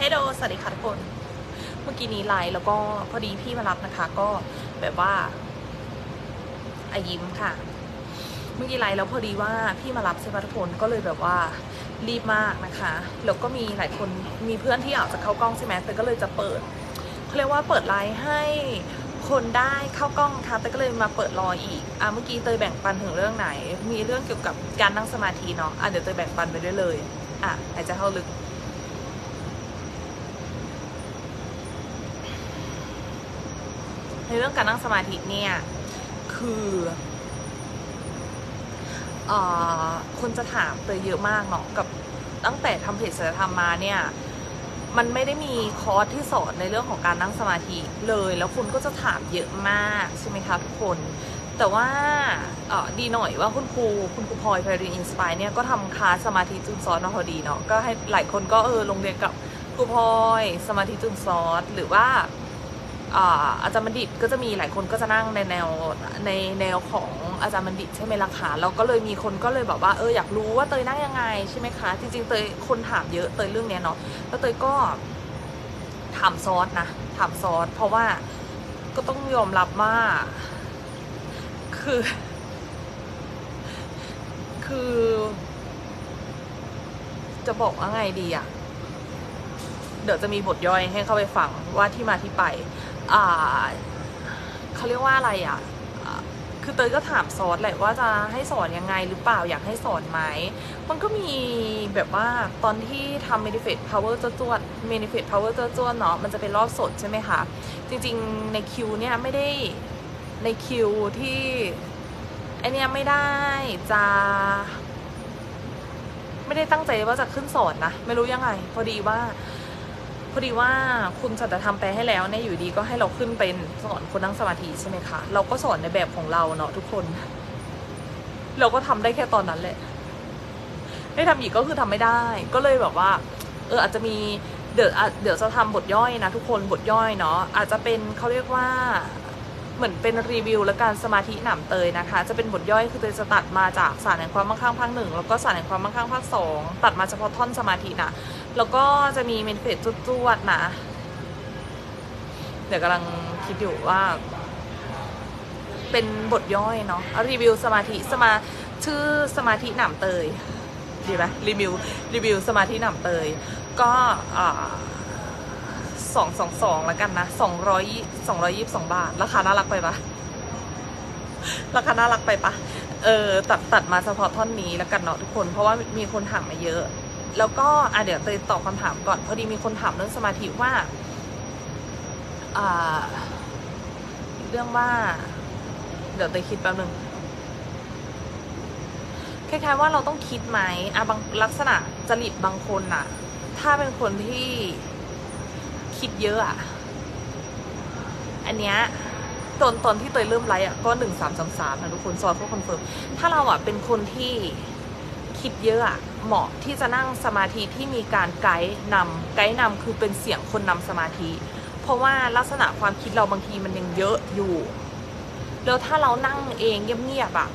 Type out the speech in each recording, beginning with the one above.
เฮโดสวัสดีค่ะทุกคน เมื่อกี้นี้ไลน์แล้วก็พอดีพี่มารับนะคะ ก็แบบว่าอายิ้มค่ะ เมื่อกี้ไลน์แล้วพอดีว่าพี่มารับใช่ไหมทุกคนก็เลยแบบว่ารีบมากนะคะ แล้วก็มีหลายคนมีเพื่อนที่อยากจะเข้ากล้องใช่ไหมแต่ก็เลยจะเปิดเขาเรียกว่าเปิดไลน์ให้คนได้เข้ากล้องค่ะ แต่ก็เลยมาเปิดรออีก อะเมื่อกี้เตยแบ่งปันถึงเรื่องไหน มีเรื่องเกี่ยวกับการนั่งสมาธิเนาะ อะเดี๋ยวเตยแบ่งปันไปด้วยเลย อะหายใจเข้าลึก ในเรื่องการนั่งสมาธิเนี่ย คือเอ่อคนจะถามเตยเยอะมากเนาะกับตั้งแต่ทำเพจศิลธรรมมาเนี่ย มันไม่ได้มีคอร์สที่สอนในเรื่องของการนั่งสมาธิเลย แล้วคุณก็จะถามเยอะมากใช่ไหมคะทุกคน แต่ว่าดีหน่อยว่าคุณครูคุณครูพลอยไพรินอินสปายเนี่ยก็ทำคาสสมาธิจุนซอสมาพอดีเนาะก็ให้หลายคนก็เออลงเรียนกับครูพลอยสมาธิจุนซอสหรือว่า อาจารย์บัณฑิตก็จะมีหลายคนก็จะนั่งในแนวในแนวของอาจารย์บัณฑิตใช่ไหมล่ะคะแล้วก็เลยมีคนก็เลยแบบว่าเอออยากรู้ว่าเตยนั่งยังไงใช่ไหมคะ จริงๆเตยคนถามเยอะเตยเรื่องเนี้ยเนาะแล้วเตยก็ถามซอสนะถามซอสเพราะว่าก็ต้องยอมรับว่า คือ คือ จะบอกว่าไงดีอะเดี๋ยวจะมีบทย่อยให้เข้าไปฟังว่าที่มาที่ไป เขาเรียกว่าอะไรอะอ่าคือเตยก็ถามซอสแหละว่าจะให้สอนยังไงหรือเปล่าอยากให้สอนไหมมันก็มีแบบว่าตอนที่ทำ manifest power จ้จวด manifest power จ้จวดเนาะมันจะเป็นรอบสดใช่ไหมคะจริงๆในคิวเนี่ยไม่ได้ในคิวที่ไอเนี่ยไม่ได้จะไม่ได้ตั้งใจว่าจะขึ้นสอนนะ ไม่รู้ยังไง พอดีว่า พอดีว่าคุณสัจธรรมแปลให้แล้วเนี่ยอยู่ดีก็ให้เราขึ้นเป็นสอนคนนั่งสมาธิใช่ไหมคะ เราก็สอนในแบบของเราเนาะทุกคน เราก็ทำได้แค่ตอนนั้นแหละไม่ทำอีกก็คือทำไม่ได้ ก็เลยแบบว่า เอออาจจะมีเดี๋ยวเดี๋ยวจะทำบทย่อยนะทุกคนบทย่อยเนาะอาจจะเป็นเขาเรียกว่าเหมือนเป็นรีวิวและการสมาธิหนำเตยนะคะ จะเป็นบทย่อยคือเตยจะตัดมาจากสารแห่งความมั่งคั่งภาคหนึ่งแล้วก็สารแห่งความมั่งคั่งภาคสองตัดมาเฉพาะท่อนสมาธินะ แล้วก็จะมีเมนเฟสจวดๆนะ เดี๋ยวกำลังคิดอยู่ว่า เป็นบทย่อยเนาะรีวิวสมาธิสมาชื่อสมาธิหนำเตยดีไหมรีวิวรีวิวสมาธิหนำเตย ก็สองสองสองแล้วกันนะสองร้อยสองร้อยยี่สิบสองบาท ราคาน่ารักไปปะราคาน่ารักไปปะเออตัดตัดมาเฉพาะท่อนนี้แล้วกันเนาะทุกคน เพราะว่ามีคนถามมาเยอะ แล้วก็อะเดี๋ยวเตยตอบคำถามก่อน พอดีมีคนถามเรื่องสมาธิว่าอ่าเรื่องว่า เดี๋ยวเตยคิดแป๊บนึงคล้ายๆว่าเราต้องคิดไหมอะบางลักษณะจริตบางคนน่ะ ถ้าเป็นคนที่คิดเยอะอะ อันเนี้ยตอนตอนที่เตยเริ่มไลฟ์อะก็หนึ่งสามสามสามนะทุกคนซอยเพื่อคอนเฟิร์มถ้าเราอะเป็นคนที่ คิดเยอะอะเหมาะที่จะนั่งสมาธิที่มีการไกด์นำไกด์นำคือเป็นเสียงคนนำสมาธิ เพราะว่าลักษณะความคิดเราบางทีมันยังเยอะอยู่ แล้วถ้าเรานั่งเองเงียบๆอะ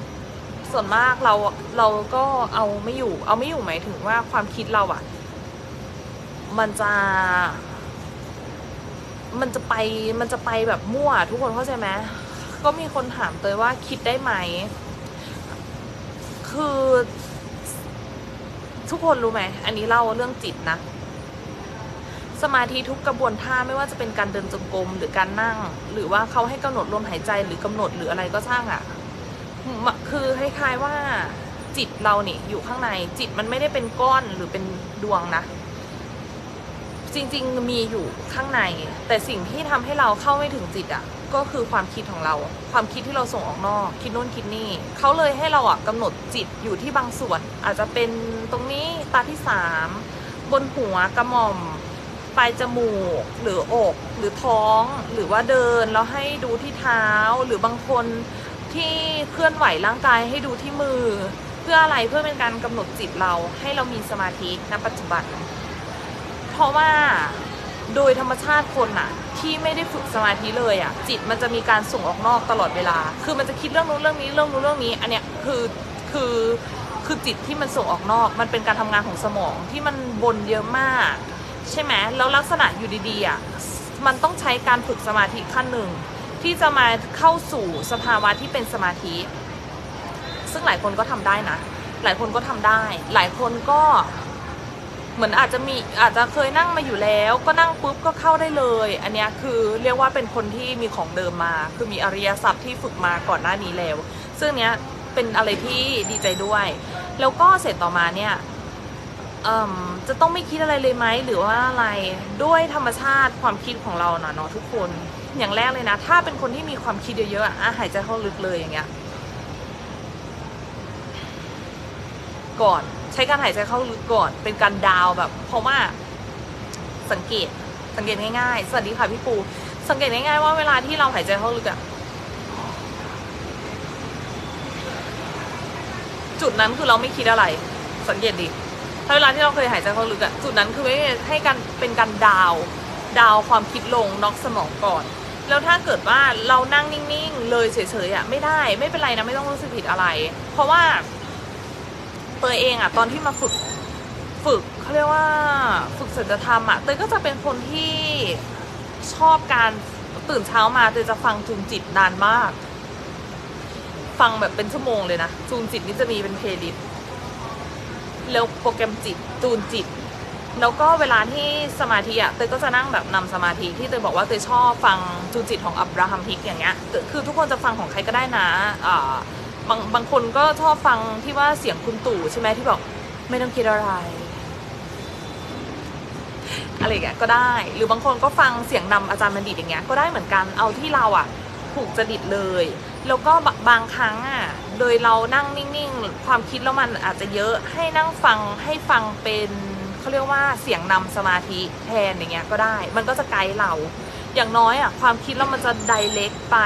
ส่วนมากเราเราก็เอาไม่อยู่ เอาไม่อยู่หมายถึงว่าความคิดเราอะมันจะมันจะไปมันจะไปแบบมั่วทุกคนเข้าใจไหมก็มีคนถามเตยว่าคิดได้ไหม คือ ทุกคนรู้ไหม อันนี้เล่าเรื่องจิตนะ สมาธิทุกกระบวนท่าไม่ว่าจะเป็นการเดินจงกรมหรือการนั่ง หรือว่าเขาให้กำหนดลมหายใจหรือกำหนดหรืออะไรก็ช่างอะ่ะ คือคล้ายๆว่าจิตเราเนี่ยอยู่ข้างในจิตมันไม่ได้เป็นก้อนหรือเป็นดวงนะ จริงๆมีอยู่ข้างใน แต่สิ่งที่ทำให้เราเข้าไม่ถึงจิตอะ่ะ ก็คือความคิดของเรา ความคิดที่เราส่งออกนอก คิดโน่นคิดนี่เขาเลยให้เราอะกำหนดจิตอยู่ที่บางส่วน อาจจะเป็นตรงนี้ตาที่สามบนหัวกระหม่อมปลายจมูกหรืออกหรือท้อง หรือว่าเดินแล้วให้ดูที่เท้า หรือบางคนที่เคลื่อนไหวร่างกายให้ดูที่มือ เพื่ออะไรเพื่อเป็นการกำหนดจิตเราให้เรามีสมาธิณปัจจุบัน เพราะว่าโดยธรรมชาติคนอะ ที่ไม่ได้ฝึกสมาธิเลยอะจิตมันจะมีการส่งออกนอกตลอดเวลา คือมันจะคิดเรื่องนู้นเรื่องนี้เรื่องนู้นเรื่องนี้ อันเนี้ยคือคือคือจิตที่มันส่งออกนอก มันเป็นการทำงานของสมองที่มันบนเยอะมาก ใช่ไหมแล้วลักษณะอยู่ดีๆอะมันต้องใช้การฝึกสมาธิขั้นหนึ่งที่จะมาเข้าสู่สภาวะที่เป็นสมาธิ ซึ่งหลายคนก็ทำได้นะ หลายคนก็ทำได้ หลายคนก็ เหมือนอาจจะมีอาจจะเคยนั่งมาอยู่แล้ว ก็นั่งปุ๊บก็เข้าได้เลย อันเนี้ยคือเรียกว่าเป็นคนที่มีของเดิมมา คือมีอริยทรัพย์ที่ฝึกมาก่อนหน้านี้แล้ว ซึ่งเนี้ยเป็นอะไรที่ดีใจด้วย แล้วก็เสร็จต่อมาเนี่ยเอิ่มจะต้องไม่คิดอะไรเลยไหมหรือว่าอะไรด้วยธรรมชาติความคิดของเราเนาะเนาะทุกคนอย่างแรกเลยนะ ถ้าเป็นคนที่มีความคิดเยอะๆอะอะหายใจเข้าลึกเลยอย่างเงี้ยก่อน ใช้การหายใจเข้าลึกก่อน เป็นการดาวแบบ เพราะว่าสังเกตสังเกตง่ายๆ สวัสดีค่ะพี่ปู สังเกตง่ายๆว่าเวลาที่เราหายใจเข้าลึกอะจุดนั้นคือเราไม่คิดอะไร สังเกตดิถ้าเวลาที่เราเคยหายใจเข้าลึกอะจุดนั้นคือไม่ให้การเป็นการดาวดาวความคิดลงน็อกสมองก่อน แล้วถ้าเกิดว่าเรานั่งนิ่งๆ เลยเฉยๆอะไม่ได้ ไม่เป็นไรนะไม่ต้องรู้สึกผิดอะไร เพราะว่า เตัวเองอะตอนที่มาฝึกฝึกเขาเรียกว่าฝึกศีลธรรมอะเตยก็จะเป็นคนที่ชอบการตื่นเช้ามาเตยจะฟังจูนจิตนานมาก ฟังแบบเป็นชั่วโมงเลยนะจูนจิตนี่จะมีเป็นเพลย์ลิสต์แล้วโปรแกรมจิตจูนจิต แล้วก็เวลาที่สมาธิอะเตยก็จะนั่งแบบนำสมาธิที่เตยบอกว่าเตยชอบฟังจูนจิตของอับราฮัมฮิกอย่างเงี้ยคือทุกคนจะฟังของใครก็ได้นะอ่า บางบางคนก็ชอบฟังที่ว่าเสียงคุณตู่ใช่ไหมที่บอกไม่ต้องคิดอะไร อะไรอย่างเงี้ยก็ได้ หรือบางคนก็ฟังเสียงนำอาจารย์บัณฑิตอย่างเงี้ยก็ได้เหมือนกันเอาที่เราอะถูกจริตเลย แล้วก็บางครั้งอะโดยเรานั่งนิ่งๆ ความคิดแล้วมันอาจจะเยอะให้นั่งฟังให้ฟังเป็นเขาเรียกว่าเสียงนำสมาธิแทนอย่างเงี้ยก็ได้ มันก็จะไกด์เรา อย่างน้อยอะความคิดแล้วมันจะไดเ c กไป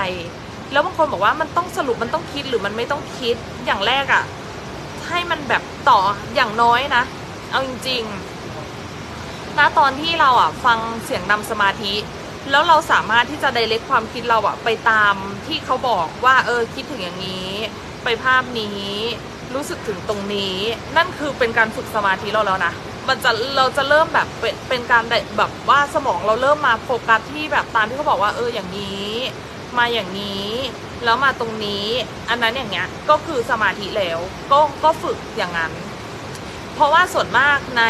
แล้วบางคนบอกว่ามันต้องสรุปมันต้องคิดหรือมันไม่ต้องคิดอย่างแรกอะ่ะ ให้มันแบบต่ออย่างน้อยนะ เอาจริงๆณตอนที่เราอะ ฟังเสียงนำสมาธิ แล้วเราสามารถที่จะไดเ c กความคิดเราอะ ไปตามที่เขาบอกว่า เออคิดถึงอย่างนี้ ไปภาพนี้รู้สึกถึงตรงนี้ นั่นคือเป็นการฝึกสมาธิเราแล้วนะมันจะเราจะเริ่มแบบเป็นเป็นการแบบว่าสมองเราเริ่มมาโฟกัสที่แบบตามที่เขาบอกว่าเอออย่างนี้ มาอย่างนี้ แล้วมาตรงนี้ อันนั้นอย่างเงี้ยก็คือสมาธิแล้วก็ก็ฝึกอย่างนั้น เพราะว่าส่วนมากใน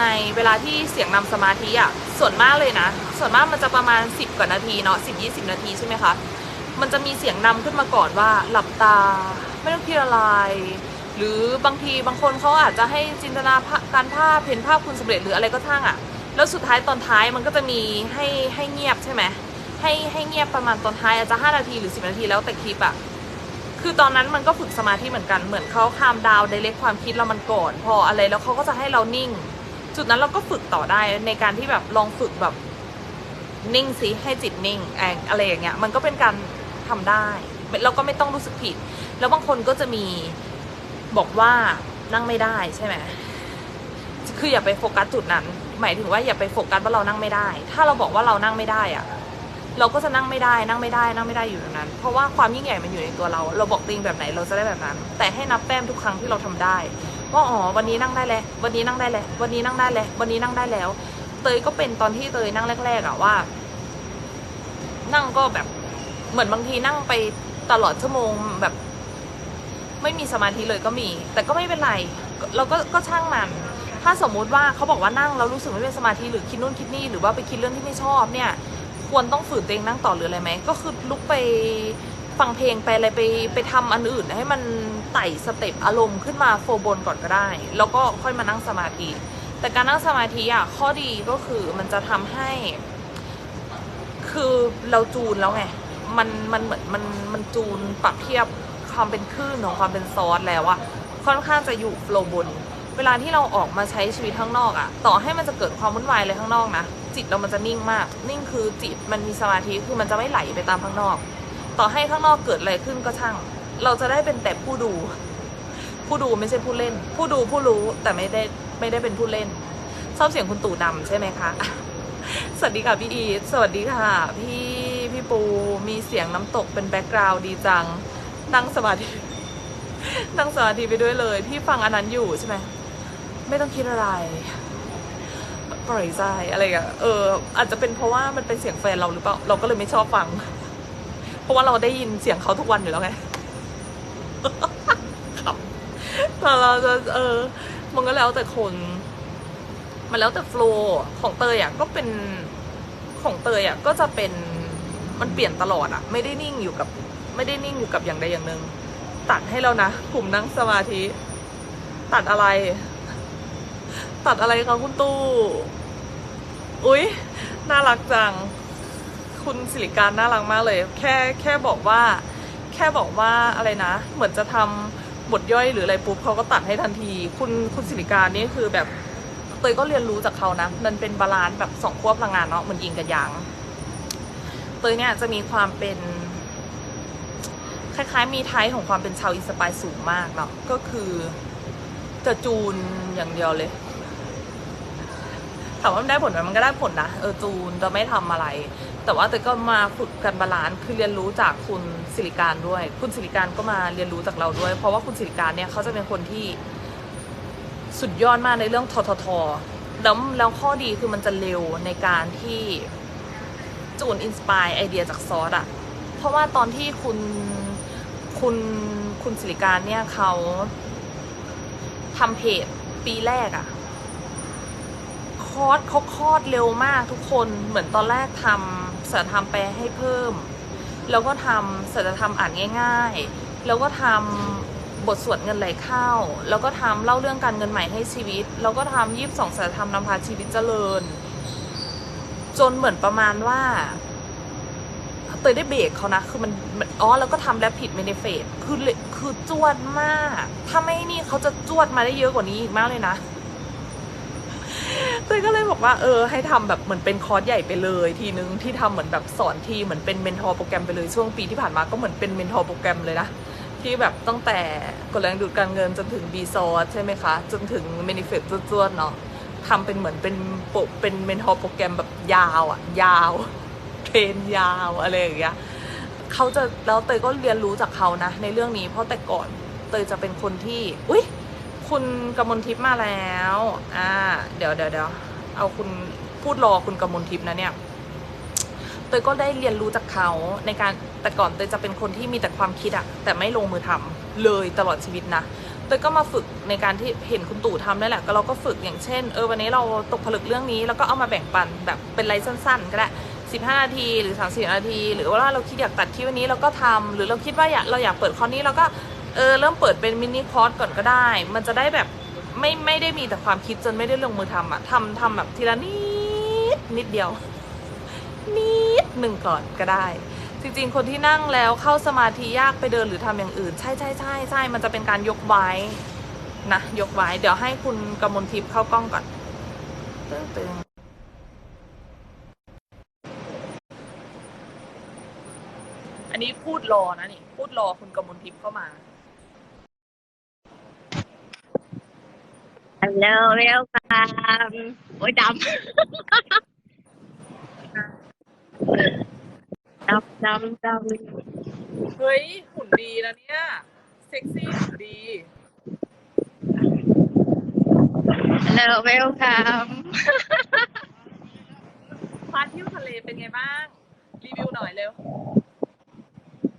ในเวลาที่เสียงนำสมาธิอะส่วนมากเลยนะ ส่วนมากมันจะประมาณ 10 กว่านาทีเนาะสิบยี่สิบนาทีใช่ไหมคะมันจะมีเสียงนำขึ้นมาก่อนว่าหลับตาไม่ต้องคิดอะไร หรือบางทีบางคนเขาอาจจะให้จินตนาการภาพเห็นภาพคุณสำเร็จหรืออะไรก็ทั้งอะ แล้วสุดท้ายตอนท้ายมันก็จะมีให้ให้เงียบใช่ไหม ให้ให้เงียบประมาณตอนท้ายอาจจะ 5 นาทีหรือ 10 นาทีแล้วแต่คลิปอะคือตอนนั้นมันก็ฝึกสมาธิเหมือนกันเหมือนเขาคามดาวไดเรกความคิดเรามันก่อนพออะไรแล้วเขาก็จะให้เรานิ่ง จุดนั้นเราก็ฝึกต่อได้ในการที่แบบลองฝึกแบบนิ่งสิให้จิตนิ่งอะไรอย่างเงี้ยมันก็เป็นการทำได้เราก็ไม่ต้องรู้สึกผิด แล้วบางคนก็จะมีบอกว่านั่งไม่ได้ใช่ไหมคืออย่าไปโฟกัสจุดนั้น หมายถึงว่าอย่าไปโฟกัสว่าเรานั่งไม่ได้ ถ้าเราบอกว่าเรานั่งไม่ได้อะ เราก็จะนั่งไม่ได้นั่งไม่ได้นั่งไม่ได้อยู่ตรงนั้น เพราะว่าความยิ่งใหญ่มันอยู่ในตัวเรา เราบอกติงแบบไหนเราจะได้แบบนั้น แต่ให้นับแต้มทุกครั้งที่เราทำได้ว่าอ๋อวันนี้นั่งได้แล้ววันนี้นั่งได้แล้ววันนี้นั่งได้แล้ววันนี้นั่งได้แล้ว เตยก็เป็นตอนที่เตยนั่งแรกๆอะว่า นั่งก็แบบเหมือนบางทีนั่งไปตลอดชั่วโมงแบบ ไม่มีสมาธิเลยก็มี แต่ก็ไม่เป็นไร เราก็ก็ช่างมันถ้าสมมุติว่าเขาบอกว่านั่งแล้วรู้สึกไม่เป็นสมาธิหรือคิดนู่นคิดนี่หรือว่าไปคิดเรื่องที่ไม่ชอบเนี่ย ควรต้องฝืนตัวเองนั่งต่อหรืออะไรไหม ก็คือลุกไปฟังเพลงไปอะไรไปไปทำอันอื่น ให้มันไต่สเต็ปอารมณ์ขึ้นมาโฟบนก่อนก็ได้ แล้วก็ค่อยมานั่งสมาธิ แต่การนั่งสมาธิอะข้อดีก็คือมันจะทำให้ คือเราจูนแล้วไง มันมันเหมือนมันมันจูนปรับเทียบความเป็นคลื่นของความเป็นซอสแล้วอะค่อนข้างจะอยู่โฟลว์บน เวลาที่เราออกมาใช้ชีวิตข้างนอกอะต่อให้มันจะเกิดความวุ่นวายอะไรข้างนอกนะ จิตเรามันจะนิ่งมาก นิ่งคือจิตมันมีสมาธิคือมันจะไม่ไหลไปตามข้างนอก ต่อให้ข้างนอกเกิดอะไรขึ้นก็ช่าง เราจะได้เป็นแต่ผู้ดู ผู้ดูไม่ใช่ผู้เล่น ผู้ดูผู้รู้แต่ไม่ได้ไม่ได้เป็นผู้เล่นชอบเสียงคุณตู่ดำใช่ไหมคะสวัสดีค่ะพี่อีทสวัสดีค่ะ พี่พี่ปูมีเสียงน้ำตกเป็นแบ็กกราวด์ดีจัง นั่งสมาธินั่งสมาธิไปด้วยเลย พี่ฟังอันนั้นอยู่ใช่ไหมไม่ต้องคิดอะไร ปล่อยใจอะไรอย่างเออ อาจจะเป็นเพราะว่ามันเป็นเสียงแฟนเราหรือเปล่า เราก็เลยไม่ชอบฟัง เพราะว่าเราได้ยินเสียงเขาทุกวันอยู่แล้วไงครับแต่เราจะเออ มันก็แล้วแต่คน มันแล้วแต่โฟล์ของเตยอะก็เป็นของเตยอะก็จะเป็นมันเปลี่ยนตลอดอะไม่ได้นิ่งอยู่กับ ไม่ได้นิ่งอยู่กับอย่างใดอย่างหนึ่งตัดให้แล้วนะกลุ่มนั่งสมาธิ ตัดอะไร ตัดอะไรคะคุณตู้ อุ๊ย น่ารักจัง คุณสิริการน่ารักมากเลย แค่แค่บอกว่า แค่บอกว่าอะไรนะ เหมือนจะทำบทย่อยหรืออะไรปุ๊บเขาก็ตัดให้ทันที คุณคุณสิริการนี่คือแบบเตยก็เรียนรู้จากเขานะ มันเป็นบาลานซ์แบบสองขั้วพลังงานเนาะเหมือนยิงกับยางเตยเนี่ยจะมีความเป็นคล้ายๆมีไทยของความเป็นชาวอินสปายสูงมากเนาะก็คือจะจูนอย่างเดียวเลยามว่ามันได้ผลไหมมันก็ได้ผลนะเออจูนจะไม่ทำอะไร แต่ว่าแต่ก็มาฝึกกันบาลานซ์คือเรียนรู้จากคุณสิริการด้วย คุณสิริการก็มาเรียนรู้จากเราด้วย เพราะว่าคุณสิริการเนี่ยเขาจะเป็นคนที่สุดยอดมากในเรื่องทททแล้วแล้วข้อดีคือมันจะเร็วในการที่จูนอินสปายไอเดียจากซอสอะเพราะว่าตอนที่คุณคุณคุณสิริการเนี่ยเขาทำเพจปีแรกอะ อร์สเขาคลอดเร็วมากทุกคนเหมือนตอนแรกทำสัจธรรมแปลให้เพิ่ม แล้วก็ทำสัจธรรมอ่านง่าย ๆ แล้วก็ทำบทสวดเงินไหลเข้า แล้วก็ทำเล่าเรื่องการเงินใหม่ให้ชีวิต แล้วก็ทำยี่สิบสองสัจธรรมนำพาชีวิตเจริญ จนเหมือนประมาณว่าเตยได้เบรกเขานะ คือมันอ๋อ แล้วก็ทำแรปผิดเมนเฟสคือเลยคือจวดมาก ถ้าไม่นี่เขาจะจวดมาได้เยอะกว่านี้อีกมากเลยนะ เตยก็เลยบอกว่าเออให้ทำแบบเหมือนเป็นคอร์สใหญ่ไปเลย ทีนึงที่ทำเหมือนแบบสอนทีเหมือนเป็นเมนทอร์โปรแกรมไปเลยช่วงปีที่ผ่านมาก็เหมือนเป็นเมนทอร์โปรแกรมเลยนะที่แบบตั้งแต่กดแรงดูดการเงินจนถึง b ีซอสใช่ไหมคะ จนถึง m a n i f e s t จวดๆเนาะทำเป็นเหมือนเป็นปเป็นเมนทอร์โปรแกรมแบบยาวอะยาวเทรนยาวอะไรอย่างเงี้ยเขาจะแล้วเตยก็เรียนรู้จากเขานะ ในเรื่องนี้เพราะแต่ก่อนเตยจะเป็นคนที่ อุ้ย คุณกมลทิพย์มาแล้ว อ่า เดี๋ยวเดี๋ยวเดี๋ยวเอาคุณพูดรอคุณกมลทิพย์นะเนี่ยเตยก็ได้เรียนรู้จากเขาในการแต่ก่อนเตยจะเป็นคนที่มีแต่ความคิดอะแต่ไม่ลงมือทำเลยตลอดชีวิตนะเตยก็มาฝึกในการที่เห็นคุณตู่ทำนั่นแหละก็เราก็ฝึกอย่างเช่นเออวันนี้เราตกผลึกเรื่องนี้ แล้วก็เอามาแบ่งปันแบบเป็นไลฟ์สั้น ๆ ก็ได้15 นาทีหรือ 30 นาที หรือว่าเราคิดอยากตัดคลิปวันนี้เราก็ทำหรือเราคิดว่าอยากเราอยากเปิดคอร์สนี้เราก็ เออเริ่มเปิดเป็นมินิคอร์สก่อนก็ได้ มันจะได้แบบไม่ไม่ได้มีแต่ความคิดจนไม่ได้ลงมือทำอะทำทำแบบทีละนิดนิดเดียว นิดหนึ่งก่อนก็ได้ จริงๆ คนที่นั่งแล้วเข้าสมาธิยากไปเดินหรือทำอย่างอื่น ใช่ใช่ใช่ใช่มันจะเป็นการยกไว้นะยกไว้เดี๋ยวให้คุณกมลทิพย์เข้ากล้องก่อนตึ้งตึงอันนี้พูดรอนะนี่ พูดรอคุณกมลทิพย์เข้ามา ฮัลโหลเวลคัมโอ้ยดำ ดำดำดำเฮ้ย หุ่นดีนะเนี่ย เซ็กซี่หุ่นดีฮัลโหลเวลคัมพาเที่ยวทะเลเป็นไงบ้าง รีวิวหน่อยเร็ว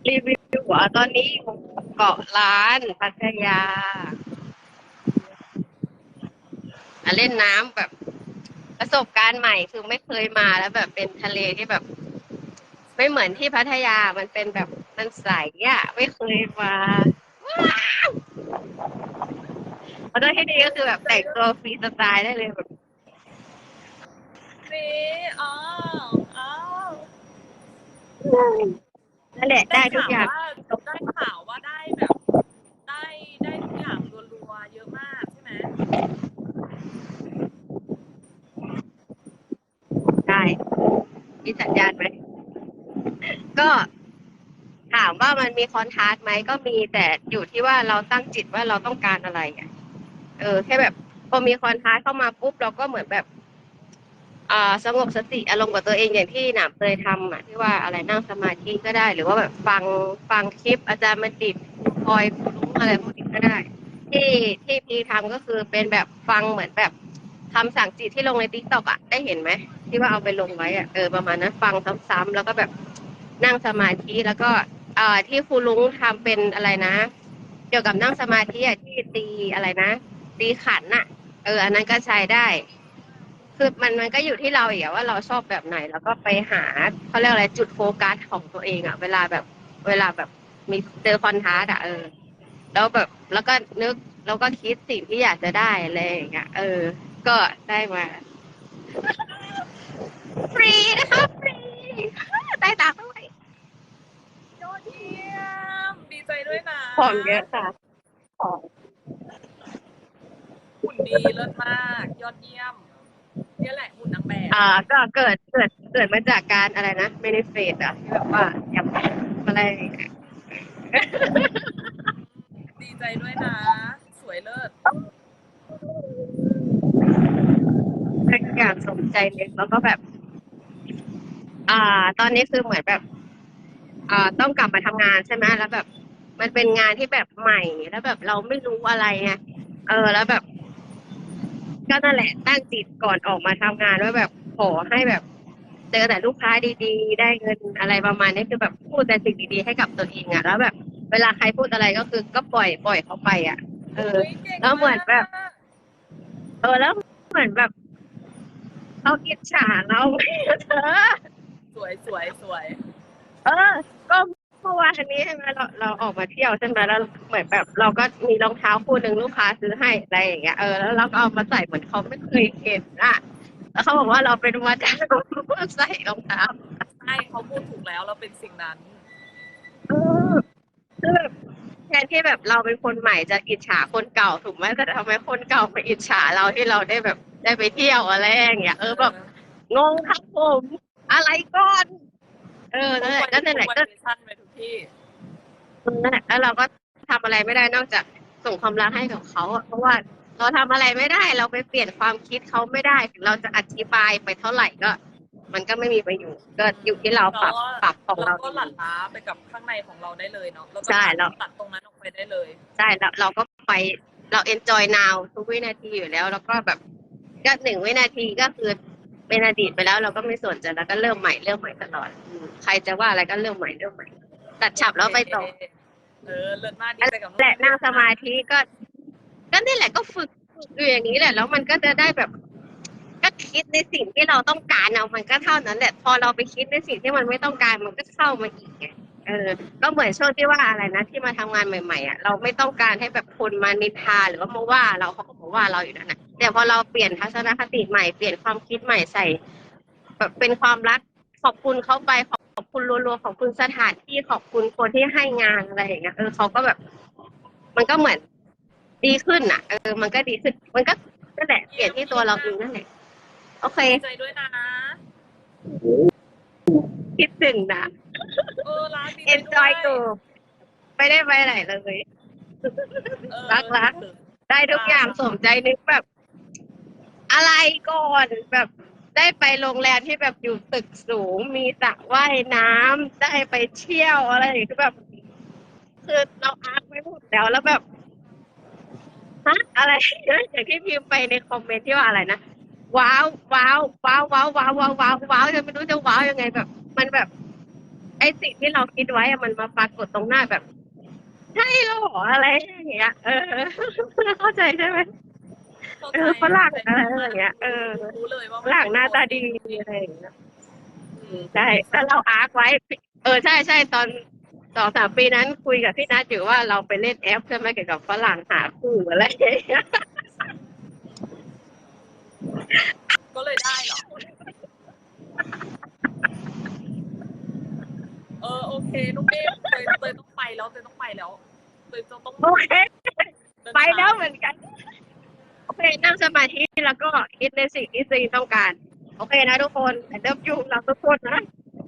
รีวิวอะตอนนี้อยู่เกาะล้านพัทยาอะ เล่นน้ำแบบ ประสบการณ์ใหม่คือไม่เคยมาแล้วแบบเป็นทะเลที่แบบ ไม่เหมือนที่พัทยามันเป็นแบบมันใสอะไม่เคยมาว้าวเอาด้วยที่ดีก็คือแบบแต่งตัวฟรีสไตล์ได้เลยแบบนี่อ๋ออ๋อนั่นแหละได้ทุกอย่างได้ข่าวว่าได้แบบ ได้ได้ทุกอย่างรัวๆเยอะมากใช่ไหม ได้มี สัญญาณไหม ก็ถามว่ามันมีคอนทราสต์ไหมก็มีแต่อยู่ที่ว่าเราตั้งจิตว่าเราต้องการอะไรอะเออ แค่แบบพอมีคอนทราสต์เข้ามาปุ๊บเราก็เหมือนแบบอ่าสงบสติอารมณ์กับตัวเองอย่างที่หนามเคยทำอะที่ว่าอะไรนั่งสมาธิก็ได้ หรือว่าแบบฟังฟังคลิปอาจารย์มันติดคอยรู้อะไรพวกนี้ก็ได้ ที่ที่พีทำก็คือเป็นแบบฟังเหมือนแบบคำสั่งจิตที่ลงในทิกต็อกอะได้เห็นไหม ที่ว่าเอาไปลงไว้อะเออประมาณนั้นฟังซ้ำๆแล้วก็แบบนั่งสมาธิแล้วก็เอ่อที่ครูลุงทำเป็นอะไรนะ เกี่ยวกับนั่งสมาธิอะที่ตีอะไรนะตีขันน่ะ เออ อันนั้นก็ใช้ได้ คือมันมันก็อยู่ที่เราอีกอว่าเราชอบแบบไหน แล้วก็ไปหาเขาเรียกอะไรจุดโฟกัสของตัวเองอะเวลาแบบเวลาแบบมีเจอคอนทราสต์อะเออ แล้วแบบแล้วก็นึกแล้วก็คิดสิ่งที่อยากจะได้อะไรอย่างเงี้ยเออ ก็ได้มา ฟรีนะคะฟรีได้ตังค์ด้วยยอดเยี่ยมดีใจด้วยนะของเยอะค่ะของหุ่นดีเลิศมาก ยอดเยี่ยมเนี่ยแหละหุ่นนางแบบอ่า ก็เกิดเกิดเกิดมาจากการอะไรนะเมนิเฟสอะที่แบบว่าอยากอะไรอย่างเงี้ยดีใจด้วยนะ สวยเลิศทุกอย่างสมใจนึกแล้วก็แบบ อ่า ตอนนี้คือเหมือนแบบอ่าต้องกลับมาทำงานใช่ไหมแล้วแบบ มันเป็นงานที่แบบใหม่ แล้วแบบเราไม่รู้อะไรไงเออ แล้วแบบก็นั่นแหละตั้งจิตก่อนออกมาทำงานว่าแบบขอให้แบบ เจอแต่ลูกค้าดีๆ ได้เงินอะไรประมาณนี้คือแบบพูดแต่สิ่งดีๆให้กับตัวเองอะแล้วแบบ เวลาใครพูดอะไรก็คือก็ปล่อยปล่อยเขาไปอะเออ ฮ้ยก่งแล้วเหมือนแบบากเออแล้วเหมือนแบบเขาอิจฉาเรา เธอ สวยสวยสวยเออ ก็เมื่อวานนี้ใช่ไหมเราเราออกมาเที่ยวใช่ไหมแล้วเหมือนแบบ เราก็มีรองเท้าคู่หนึ่งลูกค้าซื้อให้อะไรอย่างเงี้ยเออแล้วเราก็เอามาใส่เหมือนเขาไม่เคยเห็นอะแล้วเขาบอกว่าเราเป็นมาจากใส่รองเท้าใช่เขาพูดถูกแล้วเราเป็นสิ่งนั้นเออคือแบบแทนที่แบบเราเป็นคนใหม่จะอิจฉาคนเก่าถูกไหมแต่ทำไมคนเก่ามาอิจฉาเราที่เราได้แบบได้ไปเที่ยวอะไรอย่างเงี้ยเออแบบงงครับผม อะไรก่อน เออนั่นแหละก็นั่นแหละก็ทุกวันไปทุกที่นั่นแหละแล้วเราก็ทำอะไรไม่ได้นอกจากส่งความรักให้กับเขาอะเพราะว่าเราทำอะไรไม่ได้ เราไปเปลี่ยนความคิดเขาไม่ได้ถึงเราจะอธิบายไปเท่าไหร่ก็ มันก็ไม่มีประโยชน์ก็อยู่ที่เราปรับปรับของเราเราก็หลั่นล้าไปกับข้างในของเราได้เลยเนาะเราก็ใช่ตัดแล้วตัดตรงนั้นออกไปได้เลยใช่แล้วเราก็ไปเรา enjoy now ทุกวินาทีอยู่แล้ว แล้วก็แบบก็หนึ่งวินาทีก็คือ เป็นอดีตไปแล้วเราก็ไม่สนใจแล้วก็เริ่มใหม่เริ่มใหม่ตลอดอืมใครจะว่าอะไรก็เริ่มใหม่เริ่มใหม่ ตัดฉับแล้วไปต่อเออเลิศมากดีใจกับและนั่งสมาธิก็ก็นี่แหละก็ฝึกฝึกอยู่อย่างนี้แหละ แล้วมันก็จะได้แบบ ก็คิดในสิ่งที่เราต้องการเอามันก็เท่านั้นแหละ พอเราไปคิดในสิ่งที่มันไม่ต้องการมันก็เข้ามาอีกไงเออ ก็เหมือนช่วงที่ว่าอะไรนะที่มาทำงานใหม่ๆอะเราไม่ต้องการให้แบบคนมานินทาหรือว่ามาว่าเราเขาก็มาว่าเราอยู่นั่นนะ แต่พอเราเปลี่ยนทัศนคติใหม่เปลี่ยนความคิดใหม่ใส่แบบเป็นความรักขอบคุณเขาไปขอบคุณรัวๆขอบคุณสถานที่ขอบคุณคนที่ให้งานอะไรอย่างเงี้ยเออเขาก็แบบ มันก็เหมือนดีขึ้นอะเออ มันก็ดีขึ้น มันก็นั่นแหละเปลี่ยนที่ตัวเราเองนั่นแหละโอเคดีใจด้วยนะคิดถึงนะเออร้านดีใจเอนจอยด้กูวยไม่ได้ไปไหนเลยเออรักรักได้ทุกอย่างสมใจนึกแบบ อะไรก่อนแบบได้ไปโรงแรมที่แบบอยู่ตึกสูง มีสระว่ายน้ำได้ไปเที่ยวอะไรอย่างเงี้ยคือแบบ คือเราอาร์ตไม่พูดแล้วแล้วแบบฮะอะไร อย่างที่พิมพ์ไปในคอมเมนต์ที่ว่าอะไรนะว้าวว้าวว้าวว้าวว้าวว้าวว้าวว้าวจะไม่รู้จะว้าวยังไงแบบ มันแบบ ไอสิ่งที่เราคิดไว้อะมันมาปรากฏตรงหน้าแบบ ใช่เหรออะไรอย่างเงี้ยเออเข้าใจใช่ไหม เออฝรั่งอะไรอย่างเงี้ย เออรู้เลยว่าฝรั่งหน้าตาดีอะไรอย่างเงี้ยใช่แล้วเราอาร์คไว้ เออใช่ใช่ตอนสองสามปีนั้นคุยกับพี่นัทอยู่ว่าเราไปเล่นแอปใช่ไหมเกี่ยวกับฝรั่งหาคู่อะไรอย่างเงี้ยก็เลยได้เหรอ เออโอเคนุ๊กเอ้เตยเตยต้องไปแล้วเตยต้องไปแล้วเตยจะต้องโอเค ไปแล้วเหมือนกันโอ เคนั่งสมาธิแล้วก็คิดในสิ่งที่ซีต้องการ โอเคนะทุกคนเริ่มอยู่เราทุกคนนะ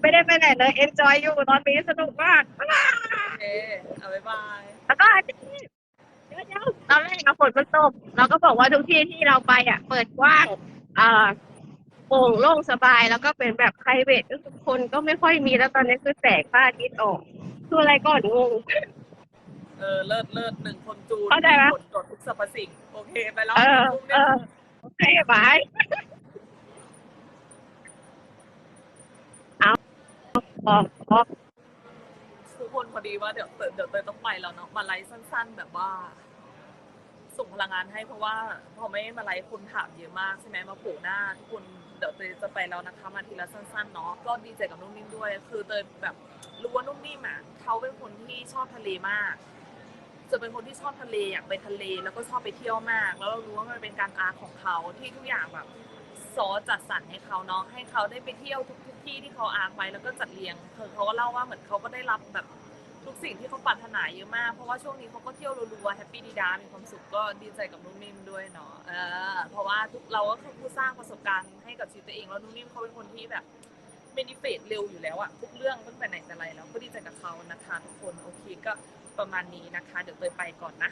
ไม่ได้ไปไหนเลย enjoy อยู่ตอนนี้สนุกมากโอเคเอาบ๊ายบาย แล้วก็อันนี้เดี๋ยวๆตอนแรกเราฝนมันตกเราก็บอกว่าทุกที่ที่เราไปอะ เปิดกว้างอ่าโปร่งโล่งสบายแล้วก็เป็นแบบไพรเวทก็ทุกคนก็ไม่ค่อยมีแล้วตอนนี้คือแสงพระอาทิตย์ออกคืออะไรก่อนงง เออเลิศเลิศหนึ่งคนจูนเข้าใจปะผลตรวจทุกสรรพสิ่งโอเคไปแล้วเออพรุ่งเอนี้อโอเคบายเอาออกออกทุกคนพอดีว่าเดี๋ยวเตยเดี๋ยวเตยต้องไปแล้วเนาะมาไลฟ์สั้น ๆ แบบว่า ส่งพลังงานให้เพราะว่า พอไม่มาไลฟ์คนถามเยอะมากใช่ไหมมาโผล่หน้าทุกคนเดี๋ยวเตยจะไปแล้วนะคะมาทีละสั้นๆเนาะก็ดีใจกับนุ่มนิ่มด้วย คือเตยแบบรู้ว่านุ่มนิ่มอะเขาเป็นคนที่ชอบทะเลมาก จะเป็นคนที่ชอบทะเลอยากไปทะเลแล้วก็ชอบไปเที่ยวมาก แล้วเรารู้ว่ามันเป็นการอาร์ของเขาที่ทุกอย่างแบบซอจัดสรรให้เขาเนาะให้เขาได้ไปเที่ยวทุกทุกที่ที่เขาอาร์ไว้แล้วก็จัดเรียงคือเขาก็เล่าว่าเหมือนเขาก็ได้รับแบบทุกสิ่งที่เขาปรารถนาเยอะมาก เพราะว่าช่วงนี้เขาก็เที่ยวรัวๆแฮปปี้ดีดามีความสุขก็ดีใจกับนุ่มนิ่มด้วยเนาะเออเพราะว่าทุกเราก็คือผู้สร้างประสบการณ์ให้กับชีวิตตัวเองแล้วนุ่มนิ่มเขาเป็นคนที่แบบเบนฟิตเร็วอยู่แล้วอะทุกเรื่องตั้งแต่ไหนแต่ไรแล้วก็ดีใจกับเขานะคะทุกคนโอเคก็ ประมาณนี้นะคะ เดี๋ยวเตยไปก่อนนะ